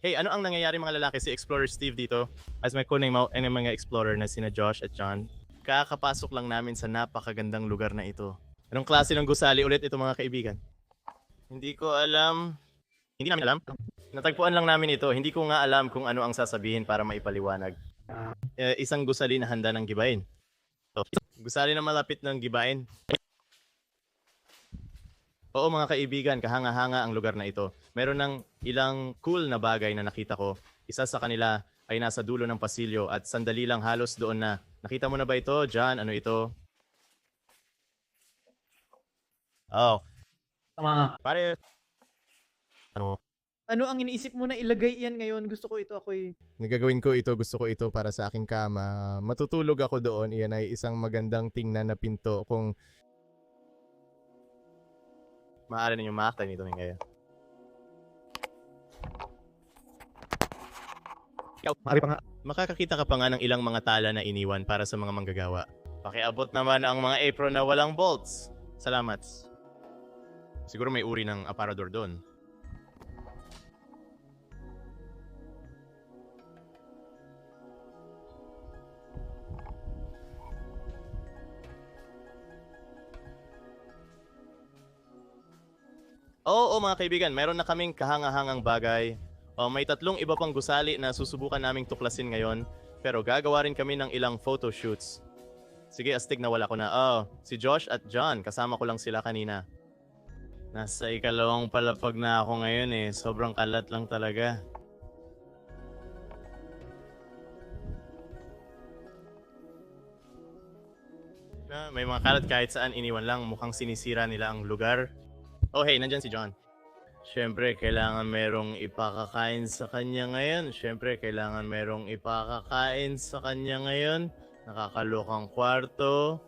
Hey, ano ang nangyayari mga lalaki si Explorer Steve dito? As may kuning mo ang mga explorer na sina Josh at John. Kakapasok lang namin sa napakagandang lugar na ito. Anong klase ng gusali ulit ito mga kaibigan? Hindi ko alam. Hindi namin alam. Natagpuan lang namin ito. Hindi ko nga alam kung ano ang sasabihin para maipaliwanag. Eh, isang gusali na handa ng gibain. So, gusali na malapit ng gibain. Oo mga kaibigan, kahanga-hanga ang lugar na ito. Meron ng ilang cool na bagay na nakita ko. Isa sa kanila ay nasa dulo ng pasilyo at sandali lang halos doon na. Nakita mo na ba ito, John? Ano ito? Oh, Tama. pare. Ano? Ano ang iniisip mo na ilagay yan ngayon? Gusto ko ito ako'y... Nagagawin ko ito, gusto ko ito para sa aking kama. Matutulog ako doon. Iyan ay isang magandang tingnan na pinto kung maaari ninyong makakita nito ngayon. Maaari pa nga. Makakakita ka pa nga ng ilang mga tala na iniwan para sa mga manggagawa. Pakiabot naman ang mga apron na walang bolts. Salamat. Siguro may uri ng aparador doon. Oo, mga kaibigan, meron na kaming kahangahangang bagay Oh, may tatlong iba pang gusali na susubukan naming tuklasin ngayon, pero gagawa rin kami ng ilang photo shoots. Sige, astig na wala ko na. Oh, si Josh at John, kasama ko lang sila kanina. Nasa ikalawang palapag na ako ngayon eh. Sobrang kalat lang talaga. Na, may mga kalat kahit saan iniwan lang. Mukhang sinisira nila ang lugar. Oh hey, nandyan si John. Siyempre, kailangan merong ipakakain sa kanya ngayon. Siyempre, kailangan merong ipakakain sa kanya ngayon. Nakakalokang kwarto.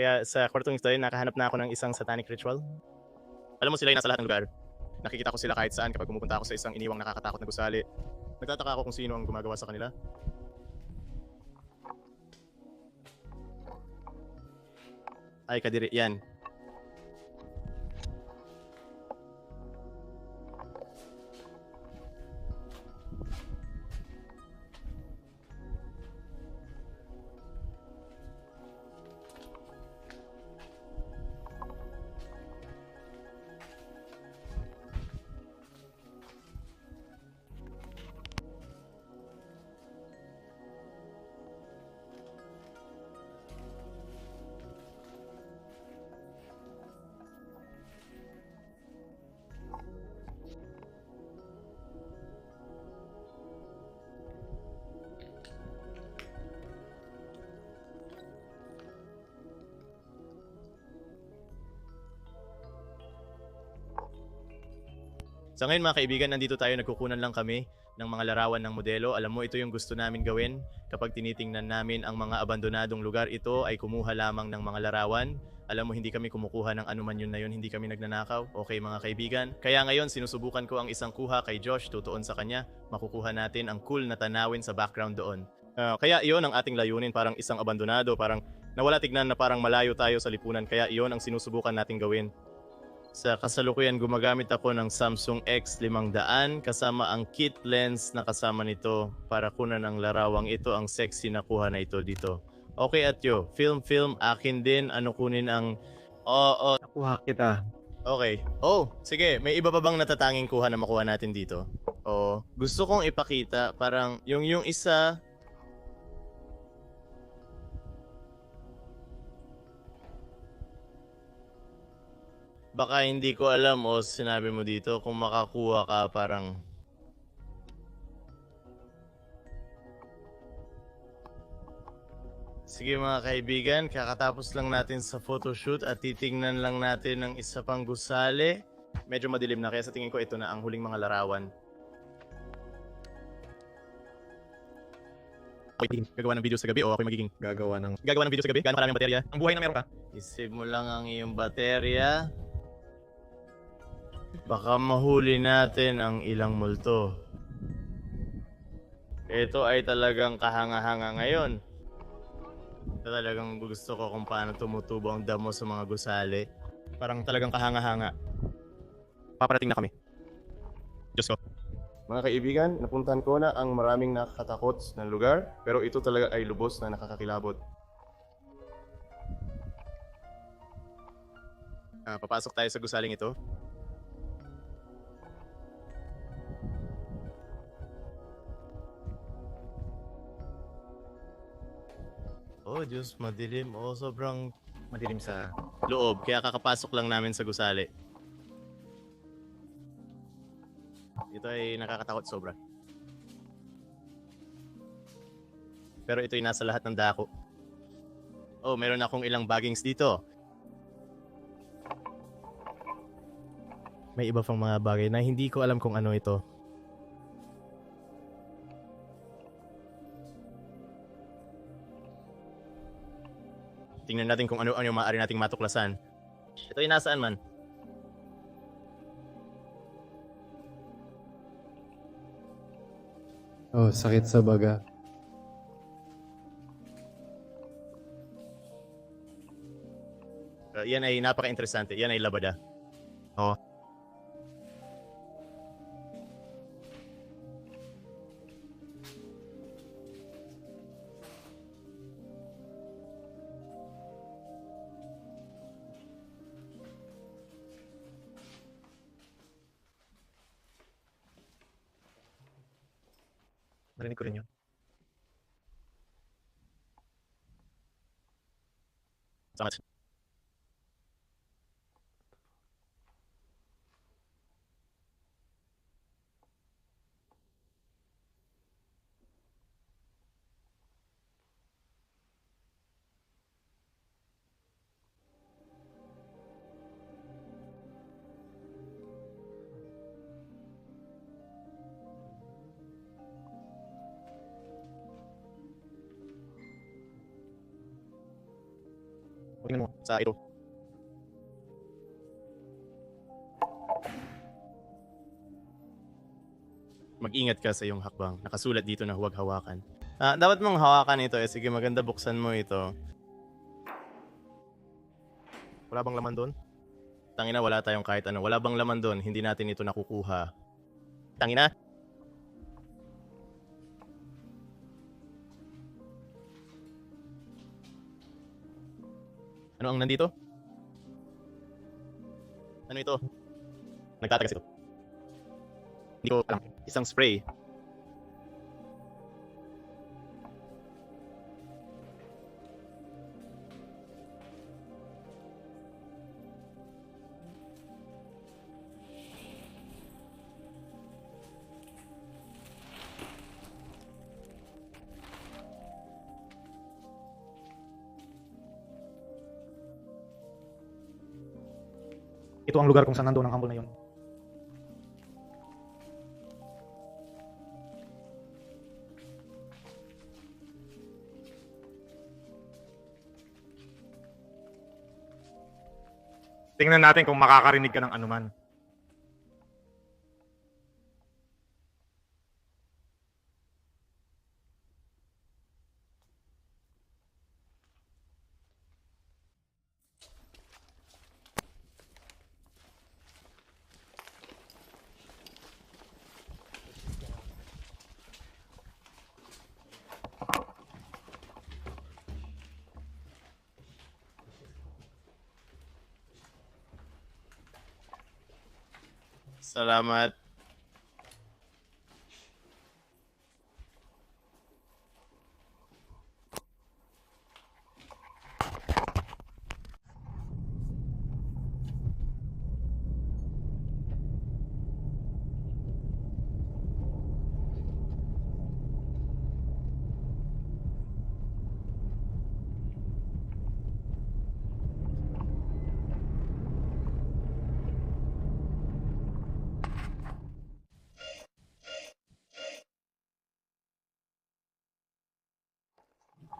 Kaya sa kwartong ito, nakahanap na ako ng isang satanic ritual. Alam mo sila yung nasa lahat ng lugar. Nakikita ko sila kahit saan kapag pumupunta ako sa isang iniwang nakakatakot na gusali. Nagtataka ako kung sino ang gumagawa sa kanila. Ay, kadiri. Yan. Sa ngayon mga kaibigan, nandito tayo nagkukunan lang kami ng mga larawan ng modelo. Alam mo, ito yung gusto namin gawin. Kapag tinitingnan namin ang mga abandonadong lugar, ito ay kumuha lamang ng mga larawan. Alam mo, hindi kami kumukuha ng anuman yun na yun, hindi kami nagnanakaw. Okay mga kaibigan. Kaya ngayon, sinusubukan ko ang isang kuha kay Josh, tutuon sa kanya. Makukuha natin ang cool na tanawin sa background doon. Ah, kaya iyon ang ating layunin, parang isang abandonado, parang nawala tignan na parang malayo tayo sa lipunan. Kaya iyon ang sinusubukan nating gawin. Sa kasalukuyan, gumagamit ako ng Samsung X500 kasama ang kit lens na kasama nito para kunan ang larawang ito ang sexy na kuha na ito dito. Okay at yo, film film akin din ano kunin ang Oo, Nakuha kita. okay. Oh, sige, may iba pa bang natatanging kuha na makuha natin dito? Oo. Gusto kong ipakita parang yung yung isa Baka hindi ko alam o sinabi mo dito kung makakuha ka parang Sige mga kaibigan, kakatapos lang natin sa photoshoot at titingnan lang natin ng isa pang gusali. Medyo madilim na kaya sa tingin ko ito na ang huling mga larawan. Wait, gagawa ng video sa gabi o ako magiging Gagawa ng... gagawa ng video sa gabi? Gaano karaming baterya? Ang buhay na meron ka. Isip mo lang ang iyong baterya. Baka mahuli natin ang ilang multo. Ito ay talagang kahanga-hanga ngayon. Ito talagang gusto ko kung paano tumutubo ang damo sa mga gusali. Parang talagang kahanga-hanga. Paparating na kami. Diyos ko. Mga kaibigan, napuntahan ko na ang maraming nakakatakot na lugar, pero ito talaga ay lubos na nakakakilabot. Ah, papasok tayo sa gusaling ito. Oh, Diyos, madilim. Oh, sobrang Madilim sa... loob. Kaya kakapasok lang namin sa gusali. Ito ay nakakatakot sobra. Pero ito ay nasa lahat ng dako. Oh, meron akong ilang baggings dito. May iba pang mga bagay na hindi ko alam kung ano ito. Tingnan natin kung ano ano yung maaari nating matuklasan. Ito ay nasaan man? Oh, sakit sa baga. Uh, yan ay napaka-interesante. Yan ay labada. Oo. Narinig ko rin yun. Salamat. Tingnan mo. Sa ito. Mag-ingat ka sa iyong hakbang. Nakasulat dito na huwag hawakan. Ah, dapat mong hawakan ito. Eh, sige, maganda buksan mo ito. Wala bang laman doon? Tangina, wala tayong kahit ano. Wala bang laman doon? Hindi natin ito nakukuha. Tangina. Ano ang nandito? Ano ito? Nagtatagas ito. Hindi ko alam. Isang spray. Ito ang lugar kung saan nandoon ang humble na yun. Tingnan natin kung makakarinig ka ng anuman. Salamat.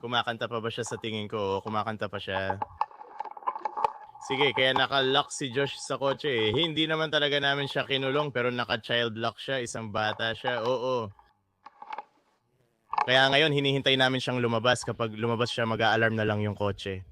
Kumakanta pa ba siya sa tingin ko? Kumakanta pa siya. Sige, kaya naka-lock si Josh sa kotse eh. Hindi naman talaga namin siya kinulong pero naka-child lock siya, isang bata siya. Oo. Kaya ngayon hinihintay namin siyang lumabas. Kapag lumabas siya, mag-a-alarm na lang yung kotse.